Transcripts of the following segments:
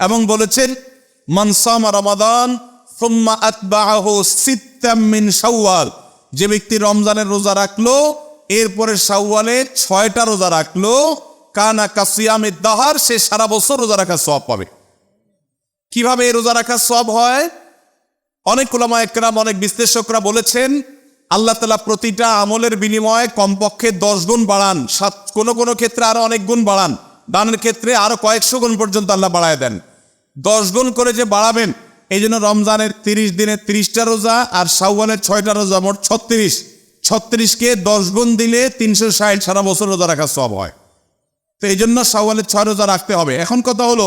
এবং বলেছেন মনসাম রমাদান, সুম্মা আতবাহু সিত্তাম মিন শাওয়াল। যে ব্যক্তি রমজানের রোজা রাখল, এরপরে শাওয়ালে ছয়টা রোজা রাখল, কানা কাসিয়ামে দাহার, সে সারা বছর রোজা রাখার সব পাবে। কীভাবে এই রোজা রাখার সব হয়? অনেক ওলামা একরাম, অনেক বিশ্লেষকরা বলেছেন, আল্লাহ তালা প্রতিটা আমলের বিনিময়ে কমপক্ষে দশ গুণ বাড়ান। সাত কোনো কোনো ক্ষেত্রে আরও অনেক গুণ বাড়ান। দানের ক্ষেত্রে আরও কয়েকশো গুণ পর্যন্ত আল্লাহ বাড়ায় দেন। দশ গুণ করে যে বাড়াবেন এই জন্য রমজানের তিরিশ দিনে তিরিশটা রোজা আর শাওয়ালের ছয়টা রোজা, মোট ছত্রিশ। ছত্রিশকে দশ গুণ দিলে তিনশো ষাট সারা বছর রোজা রাখার সব হয়। তো এই জন্য শাওয়ালের ছয় রোজা রাখতে হবে। এখন কথা হলো,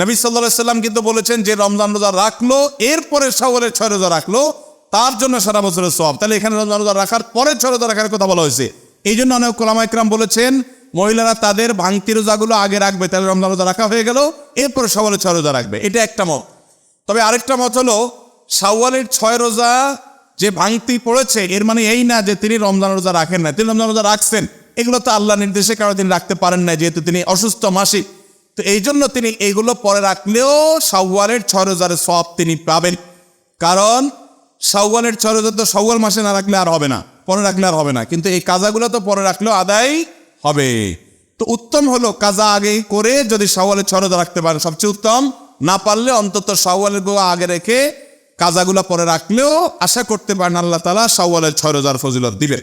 নবী সাল্লাহ সাল্লাম কিন্তু বলেছেন যে রমজান রোজা রাখল, এরপরে শাওয়ালের ছয় রোজা রাখল, তার জন্য সারা বছরের সব তাহলে এখানে রমজান রোজা রাখার পরে ছয় রোজা রাখার কথা বলা হয়েছে। এই জন্য অনেক কোলামা ইকরাম বলেছেন মহিলারা তাদের ভাঙতি রোজাগুলো আগে রাখবে, তাহলে রমজান রোজা রাখা হয়ে গেল, এরপরে শাওয়ালের ছয় রোজা রাখবে। এটা একটা মত। তবে আরেকটা মত হলো, সাওয়ালের ছয় রোজা যে ভাঙতি পড়েছে, এর মানে এই না যে তিনি রমজান রোজা রাখেন না তিনি রমজান রোজা রাখছেন, এগুলো তো আল্লাহ নির্দেশে কারণ তিনি রাখতে পারেন না যেহেতু তিনি অসুস্থ মাসিক। তো এই জন্য তিনি এইগুলো পরে রাখলেও শাওয়ালের ছয় রোজার সব তিনি পাবেন। কারণ শাওয়ালের ছয় রোজা তো শাওয়াল মাসে না রাখলে আর হবে না, পরে রাখলে আর হবে না। কিন্তু এই কাজাগুলো তো পরে রাখলেও আদায় হবে। তো উত্তম হলো কাজা আগে করে যদি শাওয়ালের ছয় রোজা রাখতে পারেন। সবচেয়ে উত্তম, না পারলে অন্তত শাওয়ালেরগুলো আগে রেখে কাজাগুলো পরে রাখলেও আশা করতে পারেন আল্লাহ তালা শাওয়ালের ছয় রোজার ফজিলত দিবে।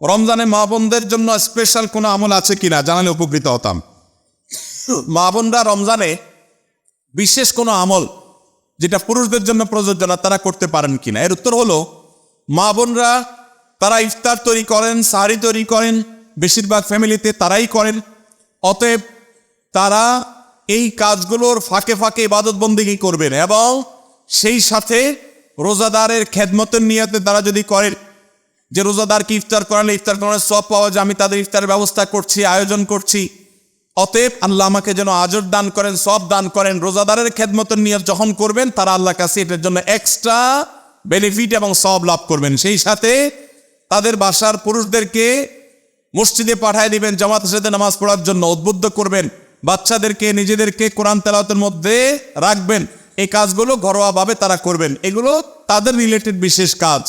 রমজানে মা বোনদের জন্য স্পেশাল কোনো আমল আছে কিনা জানালে উপকৃত হতাম। মা বোনরা রমজানে বিশেষ কোনো আমল যেটা পুরুষদের জন্য প্রযোজ্য না, তারা করতে পারেন কিনা? এর উত্তর হলো, মা বোনরা তারা ইফতার তৈরি করেন সাহারি তৈরি করেন বেশিরভাগ ফ্যামিলিতে তারাই করেন। অতএব তারা এই কাজগুলোর ফাঁকে ফাঁকে ইবাদত বন্দিগি করবেন এবং সেই সাথে রোজাদারের খেদমতের নিয়তে তারা যদি করেন যে রোজাদারকে ইফতার করালে ইফতার করার সব পাওয়া যায়, আমি তাদের ইফতারের ব্যবস্থা করছি, আয়োজন করছি। অতএব আল্লাহ আমাকে যেন আজর দান করেন সব দান করেন, রোজাদারের খেদমতের নিয়ত যখন করবেন, তারা আল্লাহ কাছে এটার জন্য এক্সট্রা বেনিফিট এবং সব লাভ করবেন। সেই সাথে তাদের বাসার পুরুষদেরকে মসজিদে পাঠায় দিবেন জামাতের সাথে নামাজ পড়ার জন্য উদ্বুদ্ধ করবেন, বাচ্চাদেরকে, নিজেদেরকে কোরআন তেলাওয়াতের মধ্যে রাখবেন, এই কাজগুলো ঘরোয়াভাবে তারা করবেন। এগুলো তাদের রিলেটেড বিশেষ কাজ।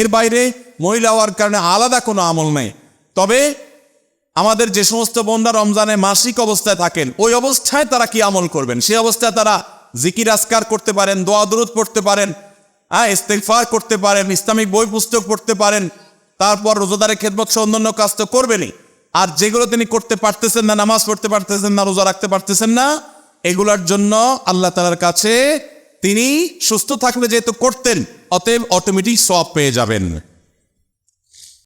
এর বাইরে মহিলা হওয়ার কারণে আলাদা কোনো আমল নেই। তবে আমাদের যে সমস্ত বোনরা রমজানে মাসিক অবস্থায় থাকেন, ওই অবস্থায় তারা কি আমল করবেন? সেই অবস্থায় তারা জিকির আসকার করতে পারেন, দোয়া, দরুদ পড়তে পারেন হ্যাঁ ইস্তেকফার করতে পারেন, ইসলামিক বই পুস্তক পড়তে পারেন তারপর রোজাদারের খেদমত সহ অন্যান্য কাজ তো করবেনই। আর যেগুলো তিনি করতে পারতেছেন না, নামাজ পড়তে পারতেছেন না, রোজা রাখতে পারতেছেন না, এগুলার জন্য আল্লাহ তালার কাছে তিনি সুস্থ থাকলে যেহেতু করতেন, অতএব অটোমেটিক সব পেয়ে যাবেন।